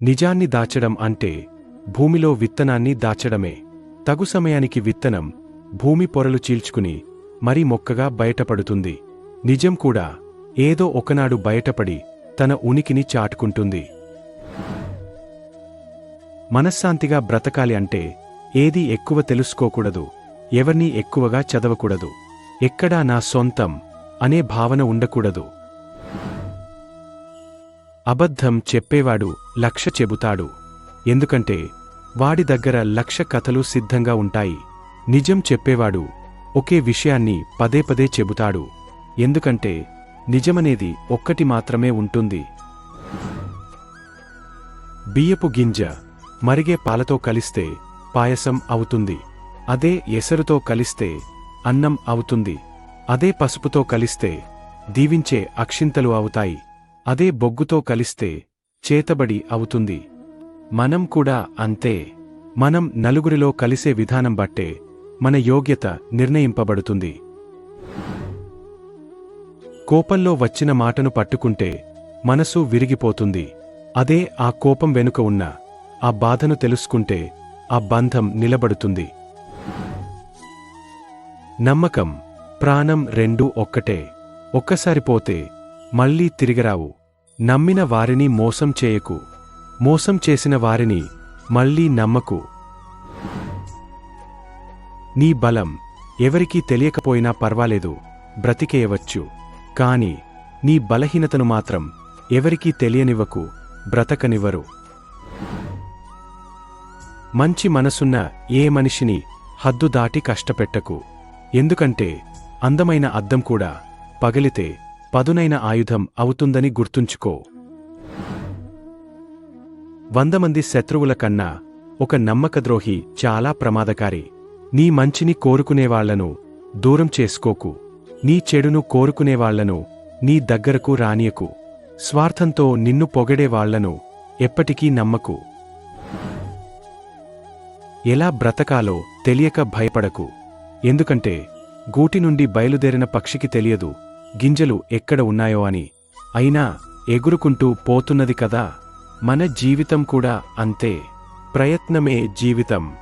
నిజాన్ని దాచడం అంటే భూమిలో విత్తనాన్ని దాచడమే. తగు సమయానికి విత్తనం భూమి పొరలు చీల్చుకుని మరి మొక్కగా బయటపడుతుంది. నిజం కూడా ఏదో ఒకనాడు బయటపడి తన ఉనికిని చాటుకుంటుంది. మనశ్శాంతిగా బ్రతకాలి అంటే ఏది ఎక్కువ తెలుసుకోకూడదు ఎవర్నీ ఎక్కువగా చదవకూడదు. ఎక్కడా నా సొంతం అనే భావన ఉండకూడదు. అబద్ధం చెప్పేవాడు లక్ష చెబుతాడు. ఎందుకంటే వాడి దగ్గర లక్ష కథలు సిద్ధంగా ఉంటాయి. నిజం చెప్పేవాడు ఒకే విషయాన్ని పదే పదే చెబుతాడు. ఎందుకంటే నిజమనేది ఒక్కటి మాత్రమే ఉంటుంది. బియ్యపు గింజ మరిగే పాలతో కలిస్తే పాయసం అవుతుంది. అదే ఎసరుతో కలిస్తే అన్నం అవుతుంది. అదే పసుపుతో కలిస్తే దీవించే అక్షింతలు అవుతాయి. అదే బొగ్గుతో కలిస్తే చేతబడి అవుతుంది. మనం కూడా అంతే. మనం నలుగురిలో కలిసే విధానం బట్టే మన యోగ్యత నిర్ణయింపబడుతుంది. కోపంలో వచ్చిన మాటను పట్టుకుంటే మనసు విరిగిపోతుంది. అదే ఆ కోపం వెనుక ఉన్న ఆ బాధను తెలుసుకుంటే ఆ బంధం నిలబడుతుంది. నమ్మకం ప్రాణం రెండూ ఒక్కటే. ఒక్కసారి పోతే మళ్ళీ తిరిగిరావు. నమ్మిన వారిని మోసం చేయకు. మోసం చేసిన వారిని మళ్ళీ నమ్మకు. నీ బలం ఎవరికీ తెలియకపోయినా పర్వాలేదు బ్రతికేయవచ్చు. కాని నీ బలహీనతను మాత్రం ఎవరికీ తెలియనివ్వకు బ్రతకనివ్వరు. మంచి మనసున్న ఏ మనిషిని హద్దు దాటి కష్టపెట్టకు. ఎందుకంటే అందమైన అద్దం కూడా పగిలితే పదునైన ఆయుధం అవుతుందని గుర్తుంచుకో. వంద మంది శత్రువుల కన్నా ఒక నమ్మకద్రోహి చాలా ప్రమాదకారి. నీ మంచిని కోరుకునేవాళ్ళను దూరం చేసుకోకు. నీ చెడును కోరుకునేవాళ్ళను నీ దగ్గరకు రానియకు. స్వార్థంతో నిన్ను పొగడేవాళ్ళను ఎప్పటికీ నమ్మకు. ఎలా బ్రతకాలో తెలియక భయపడకు. ఎందుకంటే గూటి నుండి బయలుదేరిన పక్షికి తెలియదు గింజలు ఎక్కడ ఉన్నాయో అని. అయినా ఎగురుకుంటూ పోతున్నది కదా మన జీవితం కూడా అంతే. ప్రయత్నమే జీవితం.